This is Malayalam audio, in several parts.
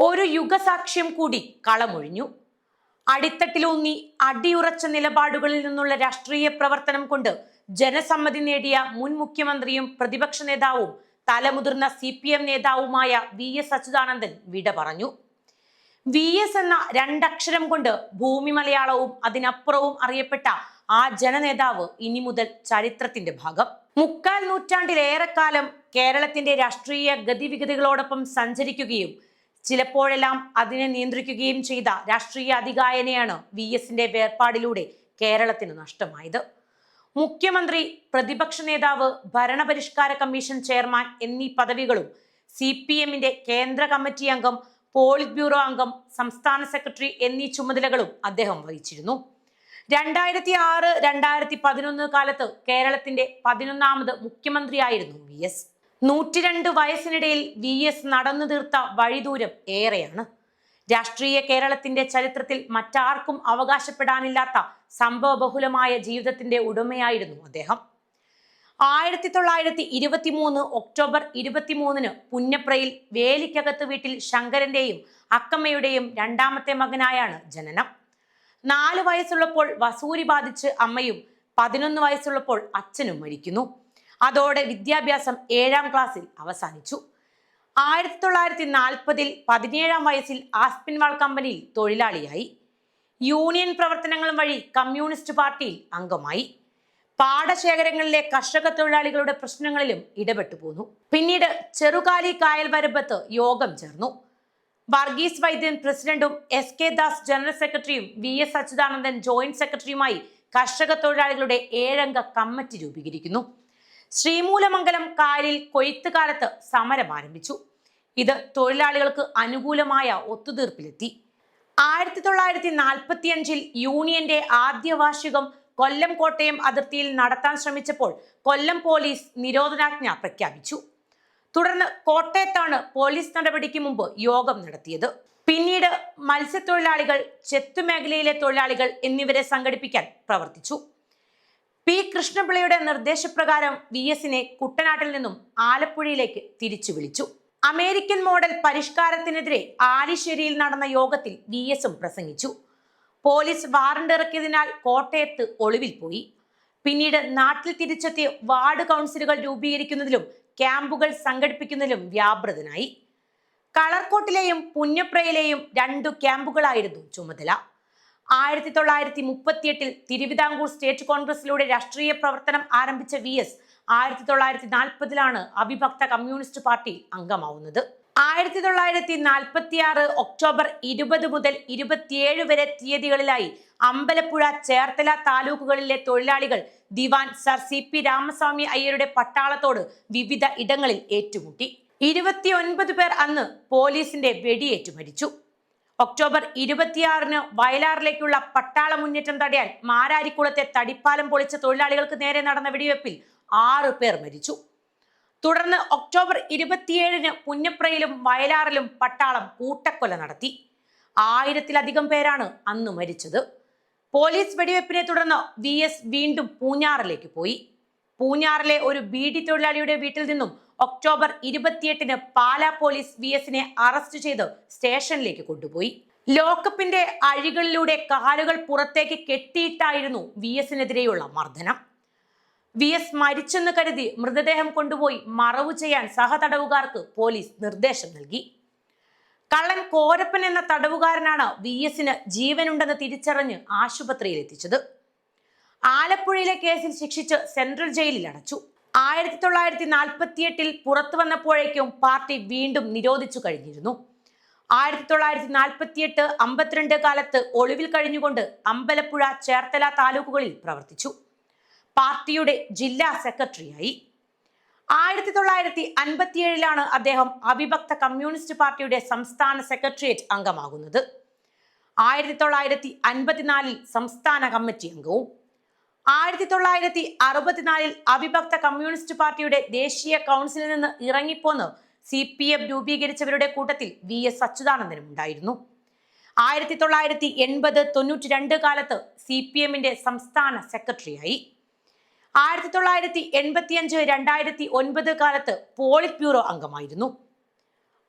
ഒരു യുഗസാക്ഷ്യം കൂടി കളമൊഴിഞ്ഞു. അടിത്തട്ടിലൂന്നി അടിയുറച്ച നിലപാടുകളിൽ നിന്നുള്ള രാഷ്ട്രീയ പ്രവർത്തനം കൊണ്ട് ജനസമ്മതി നേടിയ മുൻ മുഖ്യമന്ത്രിയും പ്രതിപക്ഷ നേതാവും തലമുതിർന്ന സി പി എം നേതാവുമായ വി എസ് അച്യുതാനന്ദൻ വിട പറഞ്ഞു. വി എസ് എന്ന രണ്ടക്ഷരം കൊണ്ട് ഭൂമി മലയാളവും അതിനപ്പുറവും അറിയപ്പെട്ട ആ ജനനേതാവ് ഇനി മുതൽ ചരിത്രത്തിന്റെ ഭാഗം. മുക്കാൽ നൂറ്റാണ്ടിലേറെക്കാലം കേരളത്തിന്റെ രാഷ്ട്രീയ ഗതിവിഗതികളോടൊപ്പം സഞ്ചരിക്കുകയും ചിലപ്പോഴെല്ലാം അതിനെ നിയന്ത്രിക്കുകയും ചെയ്ത രാഷ്ട്രീയ അധികായനെയാണ് വി എസിന്റെ വേർപാടിലൂടെ കേരളത്തിന് നഷ്ടമായത്. മുഖ്യമന്ത്രി പ്രതിപക്ഷ നേതാവ് ഭരണപരിഷ്കാര കമ്മീഷൻ ചെയർമാൻ എന്നീ പദവികളും സി പി എമ്മിന്റെ കേന്ദ്ര കമ്മിറ്റി അംഗം പോളിറ്റ് ബ്യൂറോ അംഗം സംസ്ഥാന സെക്രട്ടറി എന്നീ ചുമതലകളും അദ്ദേഹം വഹിച്ചിരുന്നു. രണ്ടായിരത്തി ആറ് രണ്ടായിരത്തി പതിനൊന്ന് കാലത്ത് കേരളത്തിന്റെ പതിനൊന്നാമത് മുഖ്യമന്ത്രിയായിരുന്നു വി എസ്. നൂറ്റിരണ്ട് വയസ്സിനിടയിൽ വി എസ് നടന്നു തീർത്ത വഴിദൂരം ഏറെയാണ്. രാഷ്ട്രീയ കേരളത്തിന്റെ ചരിത്രത്തിൽ മറ്റാർക്കും അവകാശപ്പെടാനില്ലാത്ത സംഭവബഹുലമായ ജീവിതത്തിന്റെ ഉടമയായിരുന്നു അദ്ദേഹം. ആയിരത്തി തൊള്ളായിരത്തി ഇരുപത്തി മൂന്ന് ഒക്ടോബർ ഇരുപത്തിമൂന്നിന് പുന്നപ്രയിൽ വേലിക്കകത്ത് വീട്ടിൽ ശങ്കരന്റെയും അക്കമ്മയുടെയും രണ്ടാമത്തെ മകനായാണ് ജനനം. നാല് വയസ്സുള്ളപ്പോൾ വസൂരി ബാധിച്ച് അമ്മയും പതിനൊന്ന് വയസ്സുള്ളപ്പോൾ അച്ഛനും മരിക്കുന്നു. അതോടെ വിദ്യാഭ്യാസം ഏഴാം ക്ലാസ്സിൽ അവസാനിച്ചു. ആയിരത്തി തൊള്ളായിരത്തി നാൽപ്പതിൽ പതിനേഴാം വയസ്സിൽ ആസ്പിൻവാൾ കമ്പനിയിൽ തൊഴിലാളിയായി. യൂണിയൻ പ്രവർത്തനങ്ങൾ വഴി കമ്മ്യൂണിസ്റ്റ് പാർട്ടിയിൽ അംഗമായി. പാടശേഖരങ്ങളിലെ കർഷക തൊഴിലാളികളുടെ പ്രശ്നങ്ങളിലും ഇടപെട്ടു പോന്നു. പിന്നീട് ചെറുകാലി കായൽ വരമ്പത്ത് യോഗം ചേർന്നു. വർഗീസ് വൈദ്യൻ പ്രസിഡന്റും എസ് കെ ദാസ് ജനറൽ സെക്രട്ടറിയും വി എസ് അച്യുതാനന്ദൻ ജോയിന്റ് സെക്രട്ടറിയുമായി കർഷക തൊഴിലാളികളുടെ ഏഴംഗ കമ്മിറ്റി രൂപീകരിക്കുന്നു. ശ്രീമൂലമംഗലം കായലിൽ കൊയ്ത്ത് കാലത്ത് സമരം ആരംഭിച്ചു. ഇത് തൊഴിലാളികൾക്ക് അനുകൂലമായ ഒത്തുതീർപ്പിലെത്തി. ആയിരത്തി തൊള്ളായിരത്തി നാൽപ്പത്തി അഞ്ചിൽ യൂണിയന്റെ ആദ്യ വാർഷികം കൊല്ലം കോട്ടയം അതിർത്തിയിൽ നടത്താൻ ശ്രമിച്ചപ്പോൾ കൊല്ലം പോലീസ് നിരോധനാജ്ഞ പ്രഖ്യാപിച്ചു. തുടർന്ന് കോട്ടയത്താണ് പോലീസ് നടപടിക്ക് മുമ്പ് യോഗം നടത്തിയത്. പിന്നീട് മത്സ്യത്തൊഴിലാളികൾ ചെത്തുമേഖലയിലെ തൊഴിലാളികൾ എന്നിവരെ സംഘടിപ്പിക്കാൻ പ്രവർത്തിച്ചു. പി കൃഷ്ണപിള്ളയുടെ നിർദ്ദേശപ്രകാരം വി എസിനെ കുട്ടനാട്ടിൽ നിന്നും ആലപ്പുഴയിലേക്ക് തിരിച്ചു വിളിച്ചു. അമേരിക്കൻ മോഡൽ പരിഷ്കാരത്തിനെതിരെ ആലിശ്ശേരിയിൽ നടന്ന യോഗത്തിൽ വി എസും പ്രസംഗിച്ചു. പോലീസ് വാറണ്ട് ഇറക്കിയതിനാൽ കോട്ടയത്ത് ഒളിവിൽ പോയി. പിന്നീട് നാട്ടിൽ തിരിച്ചെത്തി വാർഡ് കൗൺസിലുകൾ രൂപീകരിക്കുന്നതിലും ക്യാമ്പുകൾ സംഘടിപ്പിക്കുന്നതിലും വ്യാപൃതനായി. കളർക്കോട്ടിലെയും പുന്നപ്രയിലെയും രണ്ടു ക്യാമ്പുകളായിരുന്നു ചുമതല. ആയിരത്തി തൊള്ളായിരത്തി മുപ്പത്തിയെട്ടിൽ തിരുവിതാംകൂർ സ്റ്റേറ്റ് കോൺഗ്രസിലൂടെ രാഷ്ട്രീയ പ്രവർത്തനം ആരംഭിച്ച വി എസ് ആയിരത്തി തൊള്ളായിരത്തി നാൽപ്പതിലാണ് അവിഭക്ത കമ്മ്യൂണിസ്റ്റ് പാർട്ടി അംഗമാവുന്നത്. ആയിരത്തി തൊള്ളായിരത്തി നാൽപ്പത്തി ആറ് ഒക്ടോബർ ഇരുപത് മുതൽ ഇരുപത്തിയേഴ് വരെ തീയതികളിലായി അമ്പലപ്പുഴ ചേർത്തല താലൂക്കുകളിലെ തൊഴിലാളികൾ ദിവാൻ സർ സി പി രാമസ്വാമി അയ്യരുടെ പട്ടാളത്തോട് വിവിധ ഇടങ്ങളിൽ ഏറ്റുമുട്ടി. ഇരുപത്തിയൊൻപത് പേർ അന്ന് പോലീസിന്റെ വെടിയേറ്റു മരിച്ചു. ഒക്ടോബർ ഇരുപത്തിയാറിന് വയലാറിലേക്കുള്ള പട്ടാള മുന്നേറ്റം തടയാൻ മാരാരിക്കുളത്തെ തടിപ്പാലം പൊളിച്ച തൊഴിലാളികൾക്ക് നേരെ നടന്ന വെടിവെപ്പിൽ ആറ് പേർ മരിച്ചു. തുടർന്ന് ഒക്ടോബർ ഇരുപത്തിയേഴിന് പുന്നപ്രയിലും വയലാറിലും പട്ടാളം കൂട്ടക്കൊല നടത്തി. ആയിരത്തിലധികം പേരാണ് അന്ന് മരിച്ചത്. പോലീസ് വെടിവെപ്പിനെ തുടർന്ന് വി എസ് വീണ്ടും പൂഞ്ഞാറിലേക്ക് പോയി. പൂഞ്ഞാറിലെ ഒരു ബീഡി തൊഴിലാളിയുടെ വീട്ടിൽ നിന്നും ഒക്ടോബർ ഇരുപത്തിയെട്ടിന് പാലാ പോലീസ് വി എസിനെ അറസ്റ്റ് ചെയ്ത് സ്റ്റേഷനിലേക്ക് കൊണ്ടുപോയി. ലോക്കപ്പിന്റെ അഴികളിലൂടെ കാലുകൾ പുറത്തേക്ക് കെട്ടിയിട്ടായിരുന്നു വി എസിനെതിരെയുള്ള മർദ്ദനം. വി എസ് മരിച്ചെന്ന് കരുതി മൃതദേഹം കൊണ്ടുപോയി മറവു ചെയ്യാൻ സഹതടവുകാർക്ക് പോലീസ് നിർദ്ദേശം നൽകി. കള്ളൻ കോരപ്പൻ എന്ന തടവുകാരനാണ് വി എസിന് ജീവനുണ്ടെന്ന് തിരിച്ചറിഞ്ഞ് ആശുപത്രിയിൽ എത്തിച്ചത്. ആലപ്പുഴയിലെ കേസിൽ ശിക്ഷിച്ച് സെൻട്രൽ ജയിലിൽ അടച്ചു. ആയിരത്തി തൊള്ളായിരത്തി നാൽപ്പത്തിയെട്ടിൽ പുറത്തു വന്നപ്പോഴേക്കും പാർട്ടി വീണ്ടും നിരോധിച്ചു കഴിഞ്ഞിരുന്നു. ആയിരത്തി തൊള്ളായിരത്തി നാൽപ്പത്തിയെട്ട് അമ്പത്തിരണ്ട് കാലത്ത് ഒളിവിൽ കഴിഞ്ഞുകൊണ്ട് അമ്പലപ്പുഴ ചേർത്തല താലൂക്കുകളിൽ പ്രവർത്തിച്ചു. പാർട്ടിയുടെ ജില്ലാ സെക്രട്ടറിയായി. ആയിരത്തി തൊള്ളായിരത്തി അൻപത്തിയേഴിലാണ് അദ്ദേഹം അവിഭക്ത കമ്മ്യൂണിസ്റ്റ് പാർട്ടിയുടെ സംസ്ഥാന സെക്രട്ടേറിയറ്റ് അംഗമാകുന്നത്. ആയിരത്തി തൊള്ളായിരത്തി അൻപത്തിനാലിൽ സംസ്ഥാന കമ്മിറ്റി അംഗവും ആയിരത്തി തൊള്ളായിരത്തി അറുപത്തിനാലിൽ അവിഭക്ത കമ്മ്യൂണിസ്റ്റ് പാർട്ടിയുടെ ദേശീയ കൗൺസിലിൽ നിന്ന് ഇറങ്ങിപ്പോന്ന് സി പി എം രൂപീകരിച്ചവരുടെ കൂട്ടത്തിൽ വി എസ് അച്യുതാനന്ദനും ഉണ്ടായിരുന്നു. ആയിരത്തി തൊള്ളായിരത്തി എൺപത് തൊണ്ണൂറ്റി രണ്ട് കാലത്ത് സി പി എമ്മിന്റെ സംസ്ഥാന സെക്രട്ടറിയായി. ആയിരത്തി തൊള്ളായിരത്തി എൺപത്തിയഞ്ച് രണ്ടായിരത്തി ഒൻപത് കാലത്ത് പോളിറ്റ് ബ്യൂറോ അംഗമായിരുന്നു.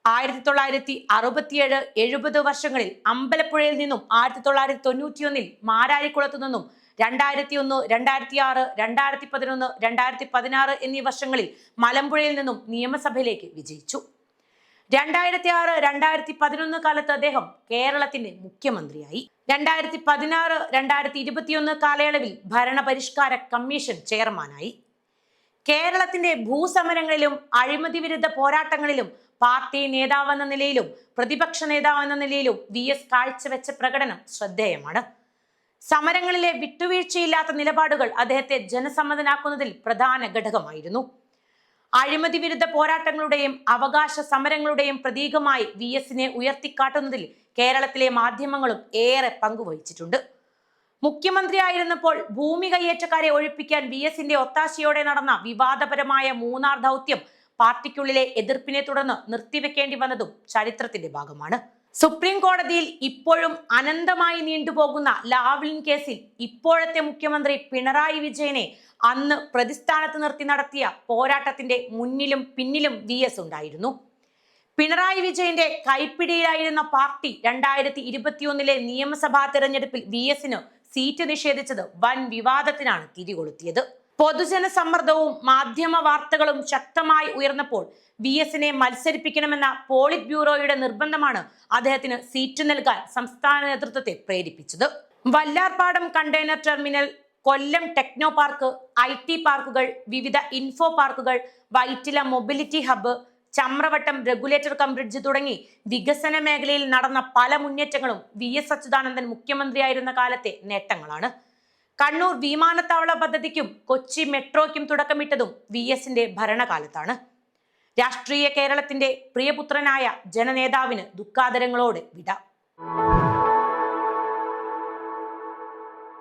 ആയിരത്തി തൊള്ളായിരത്തി അറുപത്തിയേഴ് എഴുപത് വർഷങ്ങളിൽ അമ്പലപ്പുഴയിൽ നിന്നും ആയിരത്തി തൊള്ളായിരത്തി തൊണ്ണൂറ്റിയൊന്നിൽ മാരാരിക്കുളത്തു നിന്നും രണ്ടായിരത്തി ഒന്ന് രണ്ടായിരത്തി ആറ് രണ്ടായിരത്തി പതിനൊന്ന് രണ്ടായിരത്തി പതിനാറ് എന്നീ വർഷങ്ങളിൽ മലമ്പുഴയിൽ നിന്നും നിയമസഭയിലേക്ക് വിജയിച്ചു. രണ്ടായിരത്തി ആറ് രണ്ടായിരത്തി പതിനൊന്ന് കാലത്ത് അദ്ദേഹം കേരളത്തിന്റെ മുഖ്യമന്ത്രിയായി. രണ്ടായിരത്തി പതിനാറ് രണ്ടായിരത്തി ഇരുപത്തിയൊന്ന് കാലയളവിൽ ഭരണപരിഷ്കാര കമ്മീഷൻ ചെയർമാനായി. കേരളത്തിന്റെ ഭൂസമരങ്ങളിലും അഴിമതി വിരുദ്ധ പോരാട്ടങ്ങളിലും പാർട്ടി നേതാവെന്ന നിലയിലും പ്രതിപക്ഷ നേതാവെന്ന നിലയിലും വി എസ് കാഴ്ചവെച്ച പ്രകടനം ശ്രദ്ധേയമാണ്. സമരങ്ങളിലെ വിട്ടുവീഴ്ചയില്ലാത്ത നിലപാടുകൾ അദ്ദേഹത്തെ ജനസമ്മതനാക്കുന്നതിൽ പ്രധാന ഘടകമായിരുന്നു. അഴിമതി വിരുദ്ധ പോരാട്ടങ്ങളുടെയും അവകാശ സമരങ്ങളുടെയും പ്രതീകമായി വി എസിനെ ഉയർത്തിക്കാട്ടുന്നതിൽ കേരളത്തിലെ മാധ്യമങ്ങളും ഏറെ പങ്കുവഹിച്ചിട്ടുണ്ട്. മുഖ്യമന്ത്രിയായിരുന്നപ്പോൾ ഭൂമി കയ്യേറ്റക്കാരെ ഒഴിപ്പിക്കാൻ വി എസിന്റെ ഒത്താശയോടെ നടന്ന വിവാദപരമായ മൂന്നാർ ദൗത്യം പാർട്ടിക്കുള്ളിലെ എതിർപ്പിനെ തുടർന്ന് നിർത്തിവെക്കേണ്ടി വന്നതും ചരിത്രത്തിന്റെ ഭാഗമാണ്. സുപ്രീം കോടതിയിൽ ഇപ്പോഴും അനന്തമായി നീണ്ടുപോകുന്ന ലാവ്ലിൻ കേസിൽ ഇപ്പോഴത്തെ മുഖ്യമന്ത്രി പിണറായി വിജയനെ അന്ന് പ്രതിസ്ഥാനത്ത് നിർത്തി നടത്തിയ പോരാട്ടത്തിന്റെ മുന്നിലും പിന്നിലും വി എസ് ഉണ്ടായിരുന്നു. പിണറായി വിജയന്റെ കൈപ്പിടിയിലായിരുന്ന പാർട്ടി രണ്ടായിരത്തി ഇരുപത്തിയൊന്നിലെ നിയമസഭാ തെരഞ്ഞെടുപ്പിൽ വി എസിന് സീറ്റ് നിഷേധിച്ചത് വൻ വിവാദത്തിനാണ് തിരികൊളുത്തിയത്. പൊതുജന സമ്മർദ്ദവും മാധ്യമ വാർത്തകളും ശക്തമായി ഉയർന്നപ്പോൾ വി എസിനെ മത്സരിപ്പിക്കണമെന്ന പോളിറ്റ് ബ്യൂറോയുടെ നിർബന്ധമാണ് അദ്ദേഹത്തിന് സീറ്റ് നൽകാൻ സംസ്ഥാന നേതൃത്വത്തെ പ്രേരിപ്പിച്ചത്. Vallarpadam container terminal Kollam techno park I T പാർക്കുകൾ വിവിധ ഇൻഫോ പാർക്കുകൾ Vyttila mobility hub Chamravattam regulator cum bridge തുടങ്ങി വികസന മേഖലയിൽ നടന്ന പല മുന്നേറ്റങ്ങളും വി എസ് അച്യുതാനന്ദൻ മുഖ്യമന്ത്രിയായിരുന്ന കാലത്തെ നേട്ടങ്ങളാണ്. കണ്ണൂർ വിമാനത്താവള പദ്ധതിക്കും കൊച്ചി മെട്രോയ്ക്കും തുടക്കമിട്ടതും വി എസിന്റെ ഭരണകാലത്താണ്. രാഷ്ട്രീയ കേരളത്തിന്റെ പ്രിയപുത്രനായ ജനനേതാവിന് ദുഃഖാദരങ്ങളോടെ വിട.